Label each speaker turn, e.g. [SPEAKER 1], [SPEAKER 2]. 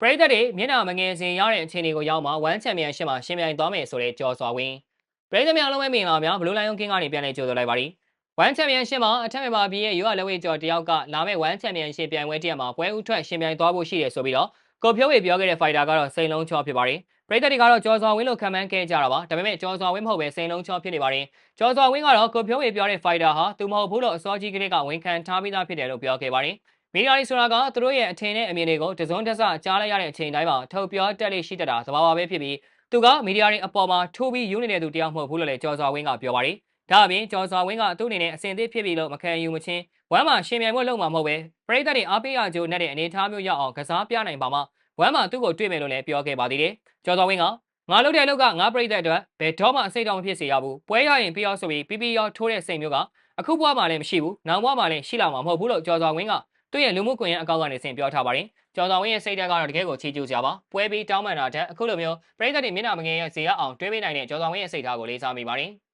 [SPEAKER 1] ပရိသတ်တွေမျက်နှာမငယ်စင်ရတဲ့အခြေအနေကိုရောက်မှာဝမ်ချန်ပီယံရှစ်မှာရှင်ပြိုင်သွားမယ်ဆိုတဲ့ကြော်စွာဝင်းပရိသတ်များလုံးဝမင်္ဂလာပါဘလူးလိုင်ယုံကင်းကနေပြန်လည်ကြိုဆိုလိုက်ပါသည်ဝမ်ချန်ပီယံရှစ်မှာအထက်မြန်မာပြည်ရဲ့ရွာလက်ဝဲကျော်တယောက်ကလာမယ့်ဝမ်ချန်ပီယံရှစ်ပြိုင်ပွဲတရက်မှာပွဲဥထွက်ရှင်ပြိုင်သွားဖို့ရှိတယ်ဆိုပြီးတော့ကိုဖြိုးဝေပြောခဲ့တဲ့ဖိုက်တာကတော့စိန်လုံးချောဖြစ်ပါတယ်ပရိသတ်တွေကတော့ကြော်စွာဝင်းလို့ခံမှန်းခဲ့ကြတာပါဒါပေမဲ့ကြော်စွာဝင်းမဟုတ်ပဲစိန်လုံးချောဖြစ်နေပါတယ်ကျော်စွာဝင်းကတော့ကိုဖြိုးဝေပြောတဲ့ဖိုက်တာဟာသူမဟုတ်ဘူးလို့အစောကြီးကလေးကဝန်ခံထားပြီးသားဖြစ်တယ်လို့ပြောခဲ့ပါတယ် မီဒီယာတွေဆိုတာကသူတို့ရဲ့အထင်နဲ့အမြင်တွေကိုတစုံတစကြားလိုက်ရတဲ့အချိန်တိုင်းမှာထုတ်ပြောတက်လေးရှိတတ်တာသဘာဝပဲဖြစ်ပြီးသူကမီဒီယာတွေအပေါ်မှာထိုးပြီးယူနေတဲ့သူတယောက်မဟုတ်ဘူးလို့လည်းကျော်စွာဝင်းကပြောပါတယ်။ဒါအပြင်ကျော်စွာဝင်းကသူ့အနေနဲ့အစင်သစ်ဖြစ်ပြီးလို့မခံယူမချင်းဝမ်းမှာရှင်မြိုင်မှုလုပ်မှာမဟုတ်ပဲပရိသတ်တွေအားပေးရကြိုနဲ့တဲ့အနေအထားမျိုးရောက်အောင်ကစားပြနိုင်ပါမှဝမ်းမှာသူ့ကိုတွေ့မယ်လို့လည်းပြောခဲ့ပါသေးတယ်။ကျော်စွာဝင်းကငါလုပ်တဲ့လုပ်ကငါပြိသက်အတွက်ဘယ်တော့မှအစိတ်တော်မဖြစ်စေရဘူး။ပွဲရရင်ပြီးအောင်ဆိုပြီးပြီးပြီးရောထိုးတဲ့စိတ်မျိုးကအခုဘွားမှလည်းမရှိဘူး။နောက်ဘွားမှလည်းရှိလာမှာမဟုတ်ဘူးလို့ကျော်စွာဝင်းက သူ့ရဲ့လူမှုကွန်ရက်အကောင့်ကနေဆင်ပြောထားပါတယ်။ကျော်တော်ဝင်းရဲ့စိတ်ဓာတ်ကတော့တကယ်ကိုချီးကျူးကြပါ။ပွဲပြီးတောင်းပန်တာတဲ့အခုလိုမျိုးပြည်သက်တွေမျက်နှာမငယ်ရဲ့ဇေယျအောင်တွေးပေးနိုင်တဲ့ကျော်တော်ဝင်းရဲ့စိတ်ဓာတ်ကိုလေးစားမိပါတယ်။